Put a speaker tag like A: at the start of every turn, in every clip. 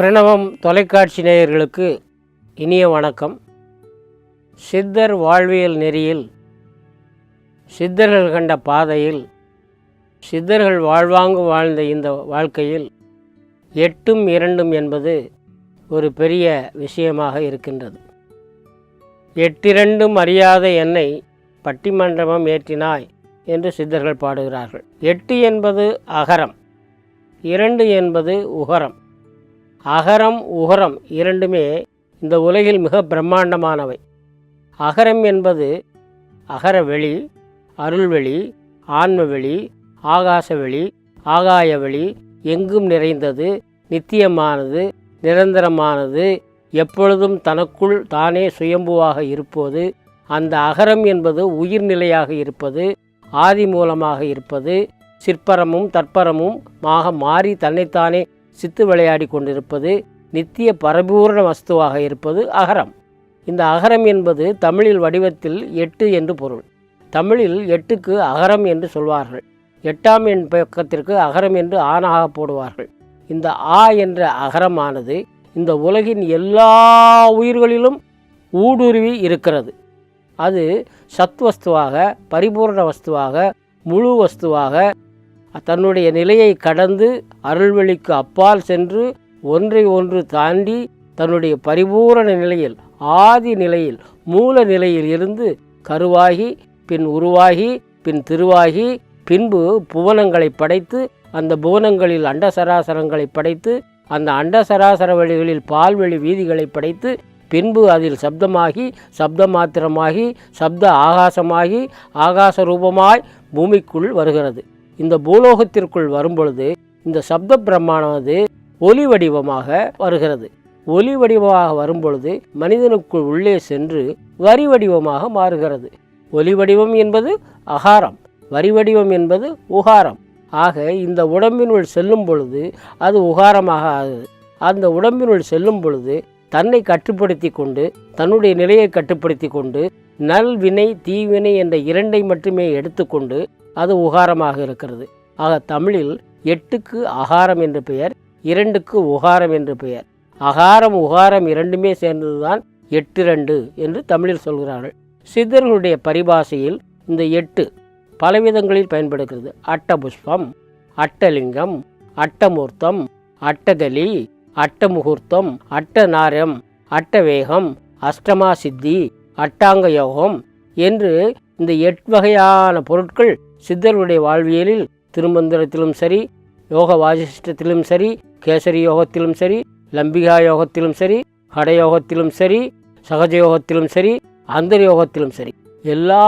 A: பிரணவம் தொலைக்காட்சி நேயர்களுக்கு இனிய வணக்கம். சித்தர் வாழ்வியல் நெறியில் சித்தர்கள் கண்ட பாதையில் சித்தர்கள் வாழ்வாங்கு வாழ்ந்த இந்த வாழ்க்கையில் எட்டும் இரண்டும் என்பது ஒரு பெரிய விஷயமாக இருக்கின்றது. எட்டிரண்டும் அறியாத என்னை பட்டிமன்றமம் ஏற்றினாய் என்று சித்தர்கள் பாடுகிறார்கள். எட்டு என்பது அகரம் இரண்டு என்பது உகரம். அகரம் உகரம் இரண்டுமே இந்த உலகில் மிக பிரம்மாண்டமானவை. அகரம் என்பது அகரவெளி அருள்வெளி ஆன்மவெளி ஆகாசவெளி ஆகாயவெளி எங்கும் நிறைந்தது நித்தியமானது நிரந்தரமானது எப்பொழுதும் தனக்குள் தானே சுயம்புவாக இருப்பது அந்த அகரம் என்பது உயிர்நிலையாக இருப்பது ஆதி மூலமாக இருப்பது சிற்பரமும் தற்பரமும் மாக மாறி தன்னைத்தானே சித்து விளையாடி கொண்டிருப்பது நித்திய பரபூரண வஸ்துவாக இருப்பது அகரம். இந்த அகரம் என்பது தமிழில் வடிவத்தில் எட்டு என்று பொருள். தமிழில் எட்டுக்கு அகரம் என்று சொல்வார்கள். எட்டாம் எண் பக்கத்திற்கு அகரம் என்று ஆணாக போடுவார்கள். இந்த ஆ என்ற அகரமானது இந்த உலகின் எல்லா உயிர்களிலும் ஊடுருவி இருக்கிறது. அது சத்வஸ்துவாக பரிபூர்ண வஸ்துவாக முழு வஸ்துவாக தன்னுடைய நிலையை கடந்து அருள்வெளிக்கு அப்பால் சென்று ஒன்றை ஒன்று தாண்டி தன்னுடைய பரிபூரண நிலையில் ஆதி நிலையில் மூல நிலையில் இருந்து கருவாகி பின் உருவாகி பின் திருவாகி பின்பு புவனங்களை படைத்து அந்த புவனங்களில் அண்டசராசரங்களை படைத்து அந்த அண்டசராசர வழிகளில் பால்வெளி வீதிகளை படைத்து பின்பு அதில் சப்தமாகி சப்த மாத்திரமாகி சப்த ஆகாசமாகி ஆகாச ரூபமாய் பூமிக்குள் வருகிறது. இந்த பூலோகத்திற்குள் வரும்பொழுது இந்த சப்த பிரம்மானது ஒலி வடிவமாக வருகிறது. ஒலி வடிவமாக வரும்பொழுது மனிதனுக்குள் உள்ளே சென்று வரி வடிவமாக மாறுகிறது. ஒலி வடிவம் என்பது அகாரம் வரி வடிவம் என்பது உகாரம். ஆக இந்த உடம்பினுள் செல்லும் பொழுது அது உகாரமாக ஆகுது. அந்த உடம்பினுள் செல்லும் பொழுது தன்னை கட்டுப்படுத்தி கொண்டு தன்னுடைய நிலையை கட்டுப்படுத்தி கொண்டு நல்வினை தீவினை என்ற இரண்டை மட்டுமே எடுத்துக்கொண்டு அது உகாரமாக இருக்கிறது. ஆக தமிழில் எட்டுக்கு அகாரம் என்று பெயர் இரண்டுக்கு உகாரம் என்று பெயர். அகாரம் உகாரம் இரண்டுமே சேர்ந்ததுதான் எட்டு ரெண்டு என்று தமிழில் சொல்கிறார்கள். சித்தர்களுடைய பரிபாஷையில் இந்த எட்டு பலவிதங்களில் பயன்படுகிறது. அட்டபுஷ்பம் அட்டலிங்கம் அட்டமூர்த்தம் அட்டகலி அட்டமுகூர்த்தம் அட்டநாரம் அட்டவேகம் அஷ்டமா சித்தி அட்டாங்க யோகம் என்று இந்த எட்டு வகையான பொருட்கள் சித்தர்களுடைய வாழ்வியலில் திருமந்திரத்திலும் சரி யோக வாசிஷ்டத்திலும் சரி கேசரி யோகத்திலும் சரி லம்பிகா யோகத்திலும் சரி கடயோகத்திலும் சரி சகஜ யோகத்திலும் சரி அந்தர் யோகத்திலும் சரி. எல்லா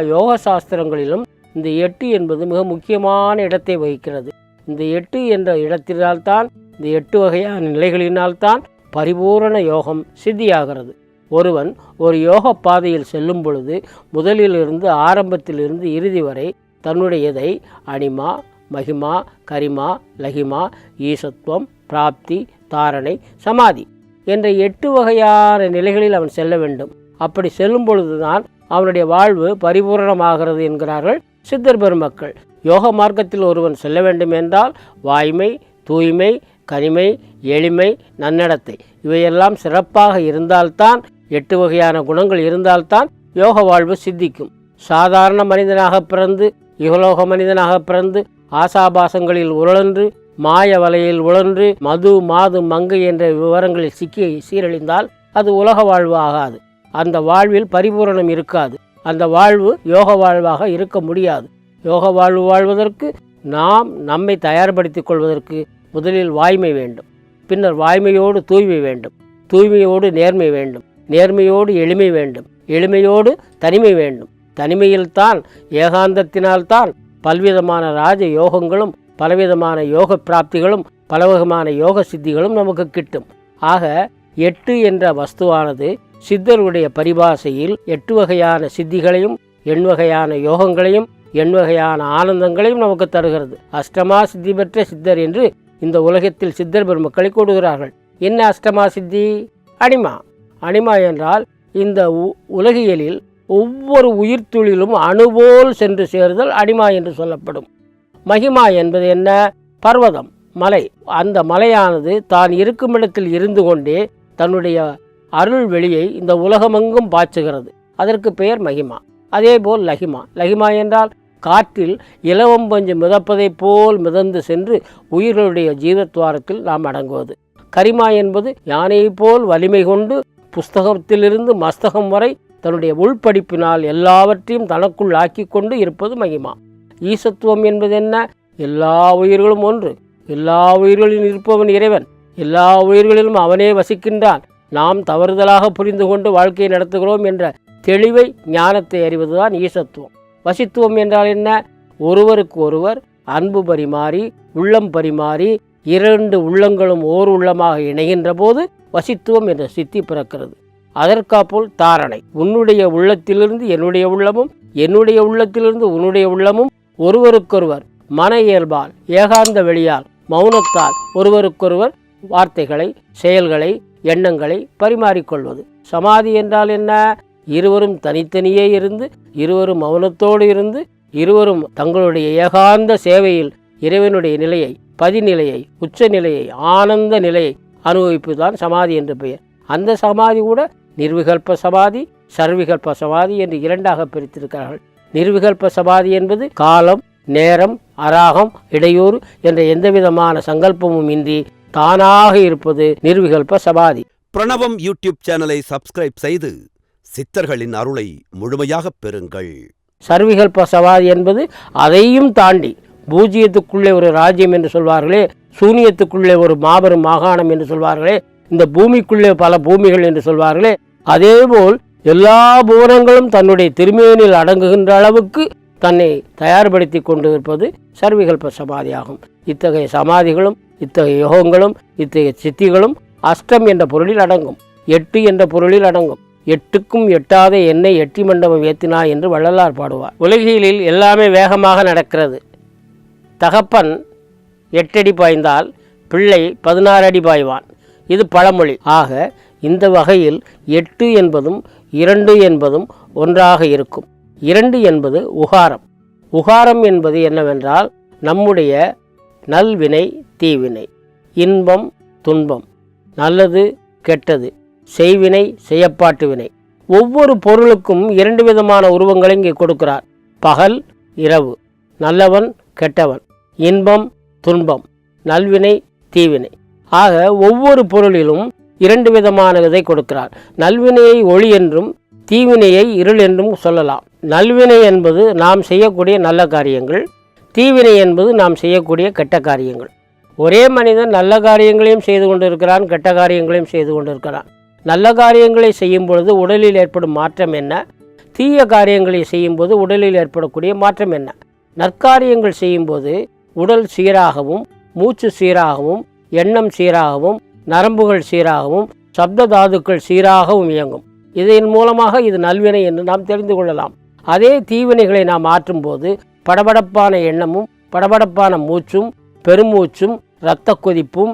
A: யோக சாஸ்திரங்களிலும் இந்த எட்டு என்பது மிக முக்கியமான இடத்தை வகிக்கிறது. இந்த எட்டு என்ற இடத்தினால்தான் இந்த எட்டு வகையான நிலைகளினால்தான் பரிபூரண யோகம் சித்தியாகிறது. ஒருவன் ஒரு யோக பாதையில் செல்லும் பொழுது முதலிலிருந்து ஆரம்பத்திலிருந்து இறுதி வரை தன்னுடையதை அனிமா மகிமா கரிமா லகிமா ஈசத்துவம் பிராப்தி தாரணை சமாதி என்ற எட்டு வகையான நிலைகளில் அவன் செல்ல வேண்டும். அப்படி செல்லும் பொழுதுதான் அவனுடைய வாழ்வு பரிபூரணமாகிறது என்கிறார்கள் சித்தர் பெருமக்கள். யோக மார்க்கத்தில் ஒருவன் செல்ல வேண்டும் என்றால் வாய்மை தூய்மை கனிமை எளிமை நன்னடத்தை இவையெல்லாம் சிறப்பாக இருந்தால்தான் எட்டு வகையான குணங்கள் இருந்தால்தான் யோக வாழ்வு சித்திக்கும். சாதாரண மனிதனாக பிறந்து இகலோக மனிதனாக பிறந்து ஆசாபாசங்களில் உழன்று மாய வலையில் உழன்று மது மாது மங்கை என்ற விவரங்களில் சிக்கி சீரழிந்தால் அது உலக வாழ்வு ஆகாது அந்த வாழ்வில் பரிபூரணம் இருக்காது. அந்த வாழ்வு யோக வாழ்வாக இருக்க முடியாது. யோக வாழ்வு வாழ்வதற்கு நாம் நம்மை தயார்படுத்திக் கொள்வதற்கு முதலில் வாய்மை வேண்டும். பின்னர் வாய்மையோடு தூய்மை வேண்டும். தூய்மையோடு நேர்மை வேண்டும். நேர்மையோடு எளிமை வேண்டும். எளிமையோடு தனிமை வேண்டும். தனிமையில்தான் ஏகாந்தத்தினால்தான் பல்விதமான ராஜ யோகங்களும் பலவிதமான யோக பிராப்திகளும் பலவிதமான யோக சித்திகளும் நமக்கு கிட்டும். ஆக எட்டு என்ற வஸ்துவானது சித்தருடைய பரிபாஷையில் எட்டு வகையான சித்திகளையும் எண் வகையான யோகங்களையும் எண் வகையான ஆனந்தங்களையும் நமக்கு தருகிறது. அஷ்டமா சித்தி பெற்ற சித்தர் என்று இந்த உலகத்தில் சித்தர் பெருமக்களை கூடுகிறார்கள் என்ன அஷ்டமா சித்தி? அடிமா. அனிமா என்றால் இந்த உ- உலகியலில் ஒவ்வொரு உயிர்த்துளிலும் அணுபோல் சென்று சேருதல் அனிமா என்று சொல்லப்படும். மகிமா என்பது என்ன? பர்வதம் மலை. அந்த மலையானது தான் இருக்கும் இடத்தில் இருந்து கொண்டே தன்னுடைய அருள் வெளியை இந்த உலகமெங்கும் பாய்ச்சுகிறது. அதற்கு பெயர் மகிமா. அதேபோல் லகிமா. லகிமா என்றால் காற்றில் இலவம் பஞ்சு மிதப்பதைப் போல் மிதந்து சென்று உயிர்களுடைய ஜீவத்வாரத்தில் நாம் அடங்குவது. கரிமா என்பது யானையைப் போல் வலிமை கொண்டு புஸ்தகத்திலிருந்து மஸ்தகம் வரை தன்னுடைய உள்படிப்பினால் எல்லாவற்றையும் தனக்குள் ஆக்கி கொண்டு இருப்பது மகிமா. ஈசத்துவம் என்பது என்ன எல்லா உயிர்களும் ஒன்று. எல்லா உயிர்களிலும் இருப்பவன் இறைவன். எல்லா உயிர்களிலும் அவனே வசிக்கின்றான். நாம் தவறுதலாக புரிந்து கொண்டு வாழ்க்கையை நடத்துகிறோம் என்ற தெளிவை ஞானத்தை அறிவதுதான் ஈசத்துவம். வசித்துவம் என்றால் என்ன? ஒருவருக்கு ஒருவர் அன்பு பரிமாறி உள்ளம் பரிமாறி இரண்டு உள்ளங்களும் ஓர் உள்ளமாக இணைகின்ற போது வசித்துவம் என்ற சித்தி பிறக்கிறது. அதற்காப்போல் தாரணை உன்னுடைய உள்ளத்திலிருந்து என்னுடைய உள்ளமும் என்னுடைய உள்ளத்திலிருந்து உன்னுடைய உள்ளமும் ஒருவருக்கொருவர் மன இயல்பால் ஏகாந்த வெளியால் மௌனத்தால் ஒருவருக்கொருவர் வார்த்தைகளை செயல்களை எண்ணங்களை பரிமாறிக்கொள்வது. சமாதி என்றால் என்ன? இருவரும் தனித்தனியே இருந்து இருவரும் மௌனத்தோடு இருந்து இருவரும் தங்களுடைய ஏகாந்த சேவையில் இறைவனுடைய நிலையை பதிநிலையை உச்ச நிலையை ஆனந்த நிலையை அனுபவிப்புதான் சமாதி என்று பெயர். அந்த சமாதி கூட நிர்விகல்ப சமாதி சர்விகல்ப சமாதி என்று இரண்டாக பிரித்திருக்கிறார்கள். நிர்விகல்ப சமாதி என்பது காலம் நேரம் அராகம் இடையூறு என்ற எந்தவிதமான சங்கல்பமும் இன்றி தானாக இருப்பது நிர்விகல்ப சமாதி.
B: பிரணவம் யூடியூப் சேனலை சப்ஸ்கிரைப் செய்து சித்தர்களின் அருளை முழுமையாகப் பெறுங்கள்.
A: சர்விகல்ப சமாதி என்பது அதையும் தாண்டி பூஜ்ஜியத்துக்குள்ளே ஒரு ராஜ்யம் என்று சொல்வார்களே சூனியத்துக்குள்ளே ஒரு மாபெரும் மாகாணம் என்று சொல்வார்களே இந்த பூமிக்குள்ளே பல பூமிகள் என்று சொல்வார்களே அதேபோல் எல்லா பூரங்களும் தன்னுடைய திருமேனில் அடங்குகின்ற அளவுக்கு தன்னை தயார்படுத்தி கொண்டு இருப்பது சர்விகல்ப சமாதியாகும் இத்தகைய சமாதிகளும் இத்தகைய யோகங்களும் இத்தகைய சித்திகளும் அஷ்டம் என்ற பொருளில் அடங்கும் எட்டு என்ற பொருளில் அடங்கும். எட்டுக்கும் எட்டாத எண்ணெய் எட்டி மண்டபம் ஏத்தினா என்று வள்ளலார் பாடுவார். உலகியலில் எல்லாமே வேகமாக நடக்கிறது. தகப்பன் எட்டடி பாய்ந்தால் பிள்ளை பதினாறு அடி பாய்வான். இது பழமொழி. ஆக இந்த வகையில் எட்டு என்பதும் இரண்டு என்பதும் ஒன்றாக இருக்கும். இரண்டு என்பது உகாரம். உகாரம் என்பது என்னவென்றால் நம்முடைய நல்வினை தீவினை. இன்பம் துன்பம். நல்லது கெட்டது. செய்வினை செய்யப்பாட்டு வினை. ஒவ்வொரு பொருளுக்கும் இரண்டு விதமான உருவங்களை இங்கே கொடுக்கிறார். பகல் இரவு. நல்லவன் கெட்டவன். இன்பம் துன்பம் நல்வினை தீவினை. ஆக ஒவ்வொரு பொருளிலும் இரண்டு விதமான இதை கொடுக்கிறார். நல்வினையை ஒளி என்றும் தீவினையை இருள் என்றும் சொல்லலாம். நல்வினை என்பது நாம் செய்யக்கூடிய நல்ல காரியங்கள் தீவினை என்பது நாம் செய்யக்கூடிய கெட்ட காரியங்கள். ஒரே மனிதன் நல்ல காரியங்களையும் செய்து கொண்டிருக்கிறான் கெட்ட காரியங்களையும் செய்து கொண்டிருக்கிறான். நல்ல காரியங்களை செய்யும் பொழுது உடலில் ஏற்படும் மாற்றம் என்ன? தீய காரியங்களை செய்யும்போது உடலில் ஏற்படக்கூடிய மாற்றம் என்ன? நற்காரியங்கள் செய்யும்போது உடல் சீராகவும் மூச்சு சீராகவும் எண்ணம் சீராகவும் நரம்புகள் சீராகவும் சப்த தாதுக்கள் சீராகவும் இயங்கும். இதன் மூலமாக இது நல்வினை என்று நாம் தெரிந்து கொள்ளலாம். அதே தீவினைகளை நாம் ஆற்றும்போது படபடப்பான எண்ணமும் படபடப்பான மூச்சும் பெருமூச்சும் இரத்த கொதிப்பும்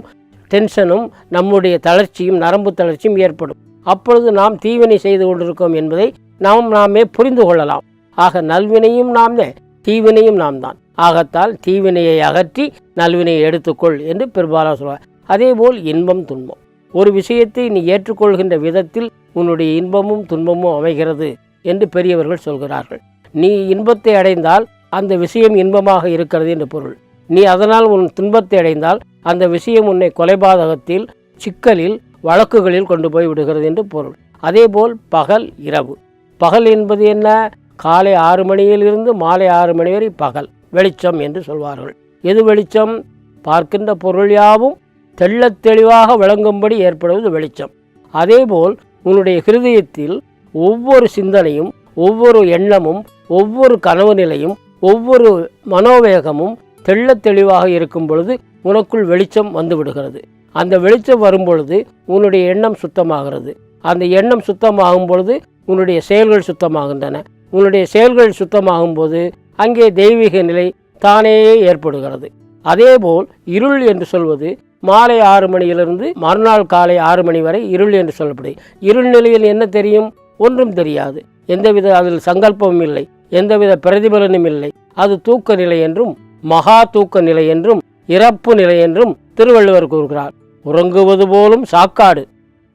A: டென்ஷனும் நம்முடைய தளர்ச்சியும் நரம்பு தளர்ச்சியும் ஏற்படும். அப்பொழுது நாம் தீவினை செய்து கொண்டிருக்கோம் என்பதை நாம் நாமே புரிந்து கொள்ளலாம். ஆக நல்வினையும் நாமே தீவினையும் நாம் தான் ஆகத்தால் தீவினையை அகற்றி நல்வினையை எடுத்துக்கொள் என்று பெரும்பாலும் சொல்வார். அதேபோல் இன்பம் துன்பம். ஒரு விஷயத்தை நீ ஏற்றுக்கொள்கின்ற விதத்தில் உன்னுடைய இன்பமும் துன்பமும் அமைகிறது என்று பெரியவர்கள் சொல்கிறார்கள். நீ இன்பத்தை அடைந்தால் அந்த விஷயம் இன்பமாக இருக்கிறது என்று பொருள். நீ அதனால் உன் துன்பத்தை அடைந்தால் அந்த விஷயம் உன்னை கொலைபாதகத்தில் சிக்கலில் வழக்குகளில் கொண்டு போய் விடுகிறது என்று பொருள். அதேபோல் பகல் இரவு. பகல் என்பது என்ன? காலை ஆறு மணியிலிருந்து மாலை ஆறு மணி வரை பகல். வெளிச்சம் என்று சொல்வார்கள். எது வெளிச்சம்? பார்க்கின்ற பொருள் யாவும் தெள்ளத் தெளிவாக விளங்கும்படி ஏற்படுவது வெளிச்சம். அதேபோல் உன்னுடைய ஹிருதயத்தில் ஒவ்வொரு சிந்தனையும் ஒவ்வொரு எண்ணமும் ஒவ்வொரு கனவு நிலையும் ஒவ்வொரு மனோவேகமும் தெள்ளத் தெளிவாக இருக்கும் பொழுது உனக்குள் வெளிச்சம் வந்து விடுகிறது. அந்த வெளிச்சம் வரும்பொழுது உன்னுடைய எண்ணம் சுத்தமாகிறது. அந்த எண்ணம் சுத்தமாகும் பொழுது உன்னுடைய செயல்கள் சுத்தமாகின்றன. உன்னுடைய செயல்கள் சுத்தமாகும் போது அங்கே தெய்வீக நிலை தானே ஏற்படுகிறது. அதேபோல் இருள் என்று சொல்வது மாலை ஆறு மணியிலிருந்து மறுநாள் காலை ஆறு மணி வரை இருள் என்று சொல்லப்படுது இருள் நிலையில் என்ன தெரியும்? ஒன்றும் தெரியாது. எந்தவித அதில் சங்கல்பமும் இல்லை. எந்தவித பிரதிபலனும் இல்லை. அது தூக்க நிலை என்றும் மகா தூக்க நிலை என்றும் இறப்பு நிலை என்றும் திருவள்ளுவர் கூறுகிறார். உறங்குவது போலும் சாக்காடு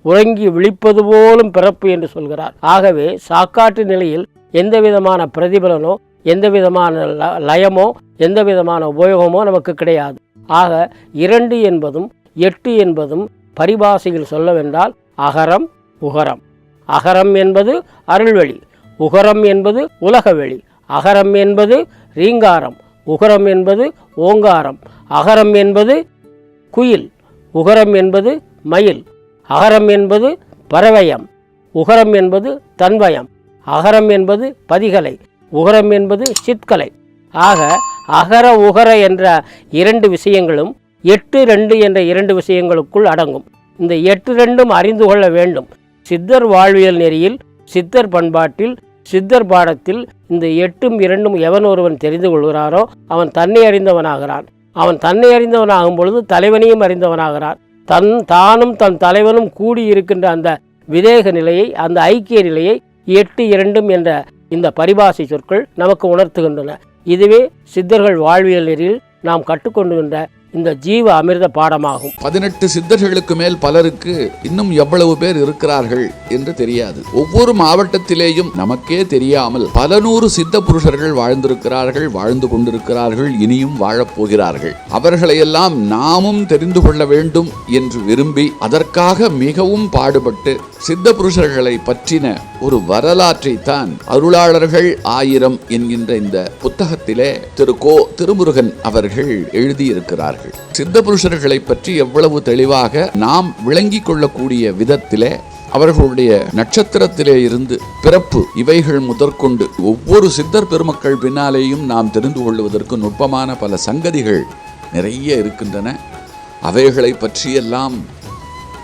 A: உறங்கி விழிப்பது போலும் பிறப்பு என்று சொல்கிறார். ஆகவே சாக்காட்டு நிலையில் எந்த விதமான பிரதிபலனோ எந்த விதமான ல- லயமோ எந்த விதமான உபயோகமோ நமக்கு கிடையாது. ஆக இரண்டு என்பதும் எட்டு என்பதும் பரிபாஷையில் சொல்லவென்றால் அகரம் உகரம். அகரம் என்பது அருள்வெளி உகரம் என்பது உலகவெளி அகரம் என்பது ரீங்காரம் உகரம் என்பது ஓங்காரம் அகரம் என்பது குயில் உகரம் என்பது மயில் அகரம் என்பது பறவயம் உகரம் என்பது தன்வயம் அகரம் என்பது பதிகலை உகரம் என்பது சித்கலை ஆக அகர உகர என்ற இரண்டு விஷயங்களும் எட்டு ரெண்டு என்ற இரண்டு விஷயங்களுக்குள் அடங்கும். இந்த எட்டு ரெண்டும் அறிந்து கொள்ள வேண்டும். சித்தர் வாழ்வியல் நெறியில் சித்தர் பண்பாட்டில் சித்தர் பாடத்தில் இந்த எட்டும் இரண்டும் எவன் ஒருவன் தெரிந்து கொள்கிறாரோ அவன் தன்னை அறிந்தவனாகிறான். அவன் தன்னை அறிந்தவனாகும் பொழுது தலைவனையும் அறிந்தவனாகிறான். தன் தானும் தன் தலைவனும் கூடி இருக்கின்ற அந்த விதேக நிலையை அந்த ஐக்கிய நிலையை எட்டு இரண்டும் என்ற இந்த பரிபாசை சொற்கள் நமக்கு உணர்த்துகின்றன. இதுவே சித்தர்கள் வாழ்வியல் நெறியில் நாம் கற்றுக்கொண்டுகின்ற இந்த ஜீவ அமிர்த பாடமாகும்.
C: பதினெட்டு சித்தர்களுக்கு மேல் பலருக்கு இன்னும் எவ்வளவு பேர் இருக்கிறார்கள் என்று தெரியாது. ஒவ்வொரு மாவட்டத்திலேயும் நமக்கே தெரியாமல் பல நூறு சித்த புருஷர்கள் வாழ்ந்திருக்கிறார்கள் வாழ்ந்து கொண்டிருக்கிறார்கள் இனியும் வாழப்போகிறார்கள் அவர்களையெல்லாம் நாமும் தெரிந்து கொள்ள வேண்டும் என்று விரும்பி அதற்காக மிகவும் பாடுபட்டு சித்த புருஷர்களை பற்றின ஒரு வரலாற்றை தான் அருளாளர்கள் ஆயிரம் என்கின்ற இந்த புத்தகத்திலே திரு கோ திருமுருகன் அவர்கள் எழுதியிருக்கிறார்கள். சித்த புருஷர்களை பற்றி எவ்வளவு தெளிவாக நாம் விளங்கிக் கொள்ளக்கூடிய விதத்திலே அவர்களுடைய நட்சத்திரத்திலே இருந்து பிறப்பு இவைகள் முதற்கொண்டு ஒவ்வொரு சித்தர் பெருமக்கள் பின்னாலேயும் நாம் தெரிந்து கொள்வதற்கு நுட்பமான பல சங்கதிகள் நிறைய இருக்கின்றன. அவைகளை பற்றியெல்லாம்